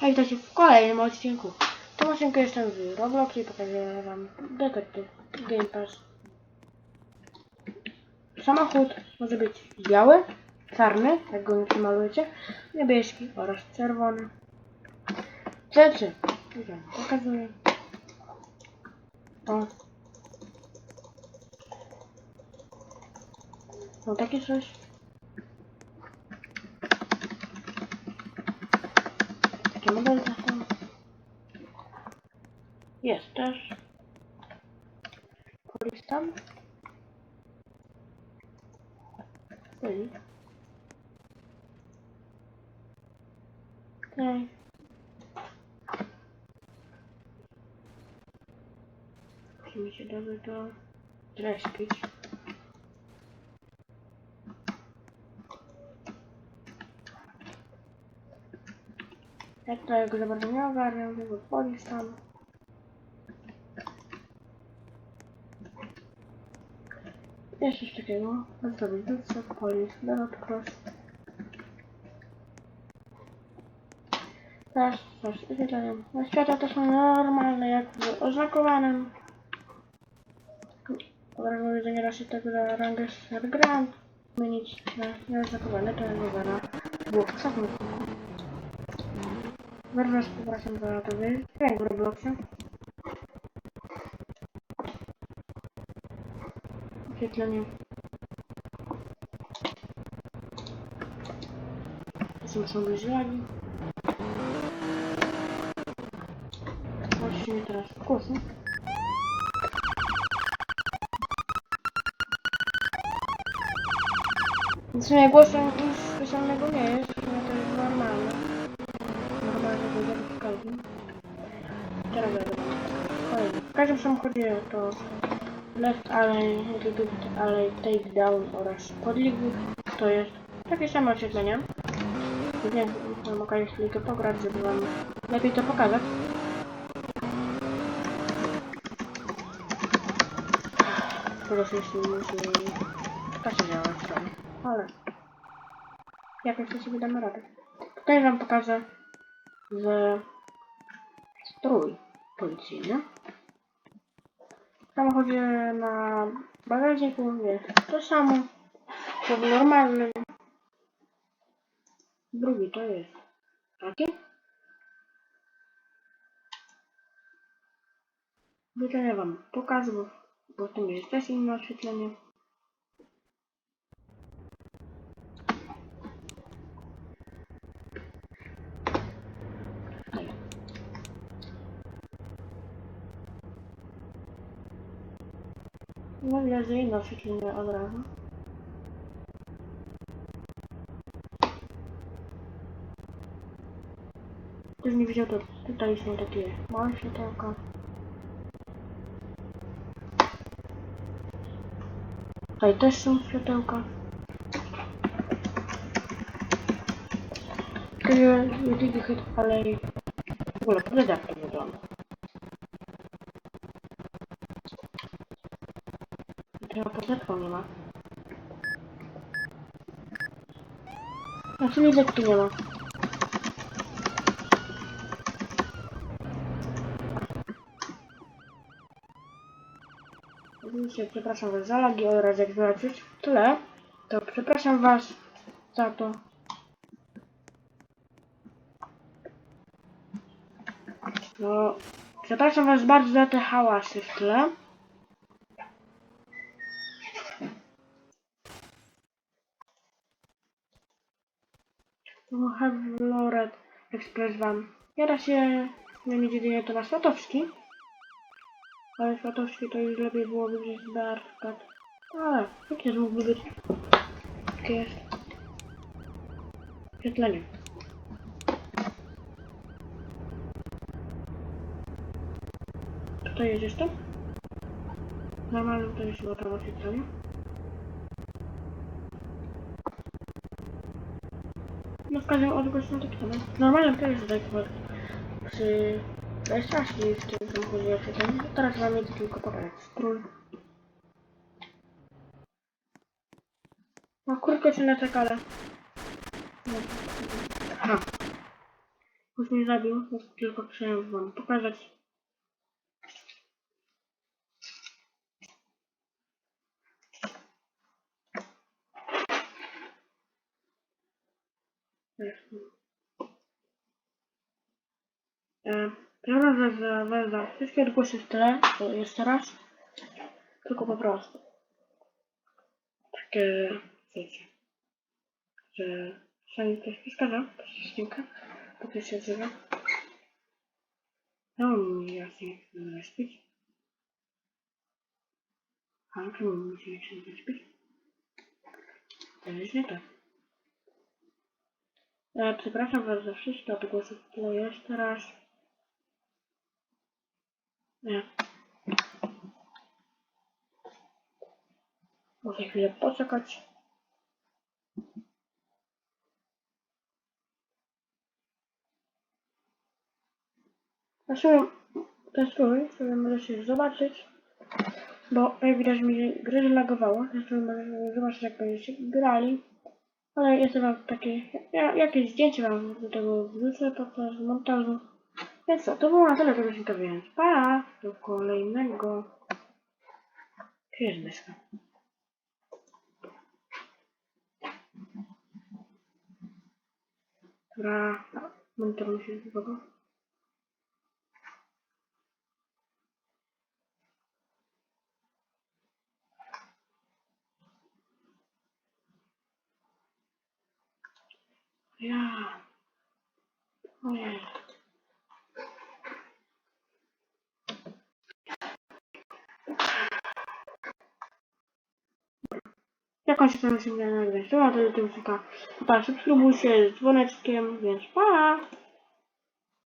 A witajcie w kolejnym odcinku. W tym odcinku jestem w Robloxie i pokażę wam Detective Game Pass. Samochód może być biały, czarny, jak go nie malujecie, niebieski oraz czerwony. Rzeczy. Pokazuję. O. No takie coś. Takie modelki są. Jest też. Polistam. Byli. Okej. Musimy się dobrze to zrespić. Jak to jego za bardzo nie ogarniam. Jest coś takiego. Zrobić dupce, polis, dot cross. Teraz coś wyświetlenie. Na światła to są normalne, jak w oznakowanym. Od razu mówię, że nie da się tego za rangę Grand zmienić na nieoznakowane, to jest na dwóch osobnych. Bardzo przepraszam za to jak w Robloxie. Oświetlenie. Żali. Zobaczcie mnie teraz w kosy. W sumie głosu nic specjalnego nie jest, sumie to jest normalne. Normalnie to jest w każdym. Teraz będę. W każdym samochodzie to left alley, left alley, take down oraz podligu. To jest takie samo oświetlenie. Wiem, mam okazję chwilkę pograć, żeby wam lepiej to pokazać. Po prostu jeśli musi to się działa trochę. Ale jakoś to sobie damy radę. Tutaj wam pokażę z strój policyjny. W samochodzie na bagażniku jest to samo, co w normalnym. Drugi to jest taki. Wydaję wam pokażę, bo, bo tu jest też inne oświetlenie. Tutaj. No widzę, że oświetlenie od razu. Ktoś nie widział, to tutaj są takie małe światełka. Tutaj też są światełka. Jedynie chyba, ale w ogóle jak to wygląda. Tego podletką nie ma. Znaczy nie tu nie ma. Przepraszam was za lagi oraz jak zobaczyć w tle, to przepraszam was za to. No, przepraszam was bardzo za te hałasy w tle. No, Loret Express Van. Teraz się nie jedynie to na Swatowski. Ale Światowski to już lepiej byłoby wziąć Darkat. Ale, jakie mógłby być? Jakie jest? Oświetlenie. Tutaj jest jeszcze? Normalnie to jest chyba tam oświetlenie. No w każdym odgłosie są takie same. Normalnie to jest tak chyba przy najstraszniej w tym samochodzie oświetlenie. Teraz wam jedę tylko pokazać strój. No kurczę się na czekale. No. Aha. Już mnie zabił, tylko chciałem wam pokazać. E, za, za, za wszystkie odgłosy w tle, to jeszcze raz. Tylko po prostu. Takie, wiecie, że czasami ktoś przeszkadza, się ścinka, to ktoś się odzywa. No mi jasnie nie chce zaśpić. A czemu mi się zaśpić? To jest nie tak. E, przepraszam was za wszystkie odgłosy w tle jeszcze raz. Nie. Muszę chwilę poczekać. Na sobie ten strój, sobie możecie zobaczyć, bo jak widać mi gry zlagowało, strój możecie zobaczyć jak będziecie grali, ale jest wam takie, ja, jakieś zdjęcie wam do tego wrzucę podczas montażu. Więc co, to było na tyle tego odcinka, więc pa! Do kolejnego. Myszka? Która... Monitor mi się Ja. Ojej. Jak on się tam się nagrać? To na tyle tego odcinka. Pa, subskrybujcie z dzwoneczkiem, więc pa!